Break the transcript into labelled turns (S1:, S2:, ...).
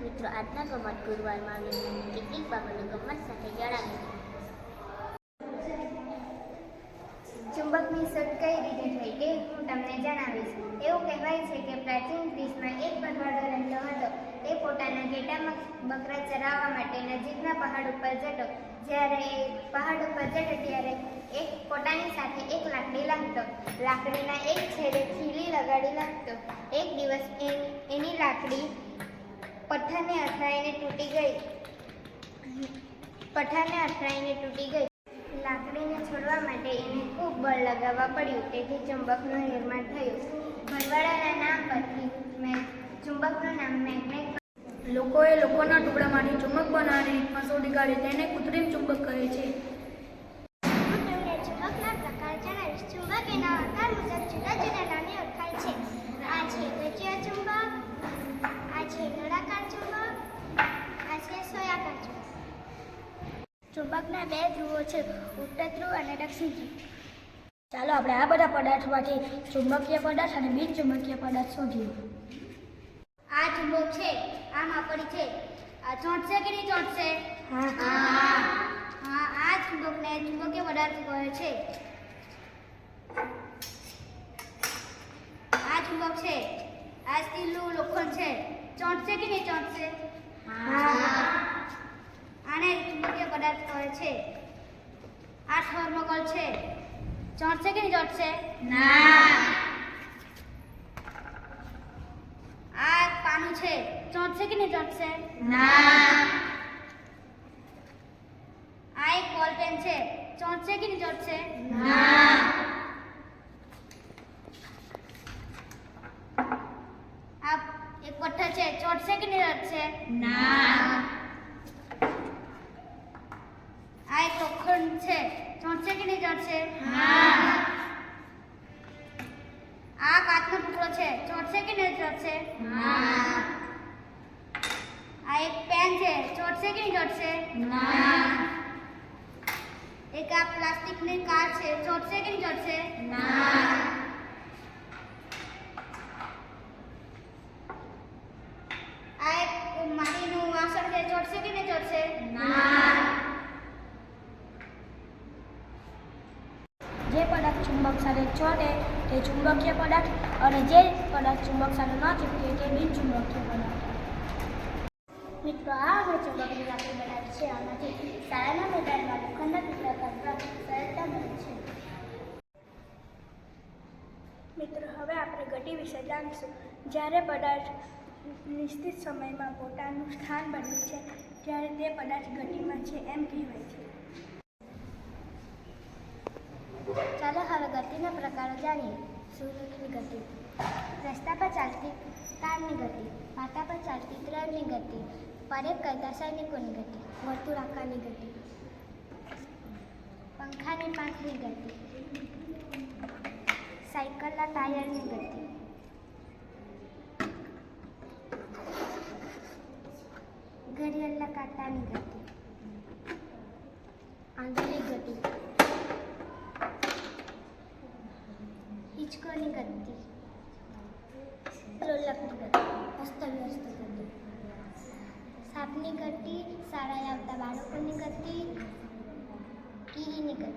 S1: મિત્રો, આજના ગમત ગુરુવારમાં આવીને કેટલીક બાબતો ગમત સાથે જણાવી.
S2: ચુંબકની શોધ કઈ રીતે થઈ તે હું તમને જણાવીશ. એવું કહેવાય છે કે પ્રાચીન ગ્રીસમાં એક ભરવાડો રહેતો હતો. તે પોતાના ઘેટામાં બકરા ચરાવવા માટે નજીકના પહાડ ઉપર જતો. જ્યારે પહાડ ઉપર જતો ત્યારે એક પોતાની સાથે એક લાકડી લાગતો. લાકડીના એક છેડે ખીલી લગાડી લાગતો એક દિવસ એની લાકડી પથ્થરને અથડાઈને તૂટી ગઈ. પઠાને અથડાઈને તૂટી ગઈ. લાકડીને છોડવા માટે એને ખૂબ બળ લગાવવા પડ્યું. તેથી ચુંબકનું નિર્માણ થયું. ભરવાડાના નામ પરથી મેં ચુંબકનું નામ મેગ્નેટ
S3: લોકોએ લોકોના ટુકડામાંથી ચુંબક બનાવીને શોધી કાઢી તેને કૃત્રિમ ચુંબક કહે છે
S2: હું તમને ચુંબકના પ્રકાર જણાવીશ ચુંબક એના આકાર મુજબ જુદા જુદા નામે ઓળખાય છે આ છે ગજિયા ચુંબક આ છે નળાકાર ચુંબક આ છે સોયાકાર ચુંબક ચુંબકના બે ધ્રુવો છે ઉત્તર ધ્રુવ અને દક્ષિણ ધ્રુવ.
S3: ચાલો આપણે આ બધા પદાર્થમાંથી ચુંબકીય પદાર્થ અને બિન ચુંબકીય પદાર્થ શોધીએ.
S2: આ ચુંબક છે આ માપડી છે. આ ચોંટશે કે નહીં ચોંટશે?
S3: હા.
S2: હા. આ ચુંબકને ચુંબકીય પદાર્થ કહે છે. આ ચુંબક છે આ સ્ટીલનું લોખંડ છે. ચોંટશે કે નહીં ચોંટશે? આને ચુંબકીય પદાર્થ કહે છે આ થર્મોકોલ છે ચોંટશે કે નહીં ચોંટશે આ પાનું છે ચોંટશે કે નહીં ચોંટશે આ એક બોલ પેન છે ચોંટશે કે નહીં ચોંટશે આ એક પથ્થર છે ચોંટશે કે નહીં ચોંટશે આ એક લોખંડ છે? ચોંટશે કે નહીં ચોંટશે? આ કાચનો ટુકડો છે. ચોંટશે કે નહીં ચોંટશે? આ એક પેન છે. ચોંટશે કે નહીં ચોંટશે? એક આ પ્લાસ્ટિકની કાર છે. ચોંટશે કે નહીં ચોંટશે? આ એક માટીનું વાસણ છે. ચોંટશે કે નહીં ચોંટશે?
S3: જે પદાર્થ સાથે તે ચુંબકીય પદાર્થ અને જે પદાર્થ ચુંબક સાથે ન ચીપકે તે બિન ચુંબકીય પદાર્થ.
S2: મિત્રો, આ અમે ચુંબકની લાકડી બનાવી છે. આમાંથી શાળાના મેદાનમાં લોખંડના ટુકડા કાઢવા સરળતા બને છે.
S3: મિત્રો, હવે આપણે ગતિ વિશે જાણીશું. જ્યારે પદાર્થ નિશ્ચિત સમયમાં પોતાનું સ્થાન બન્યું છે, ત્યારે તે પદાર્થ ગતિમાં છે એમ કહેવાય છે.
S2: ચાલો હવે ગતિના પ્રકારો જાણીએ સૂર્યની ગતિ રસ્તા પર ચાલતી કારની ગતિ પાટા પર ચાલતી ટ્રેનની ગતિ પરેડ કરતા સૈનિકોની ગતિ વર્તુળાકારની ગતિ પંખાની પાંખની ગતિ સાયકલના ટાયરની ગતિ ઘડિયાળના કાંટાની ગતિ ગતિ રોલકની ગતિ અસ્તવ્યસ્ત ગતિ સાપની ગતિ શાળાએ આવતા બાળકોની ગતિ કીડીની ગતિ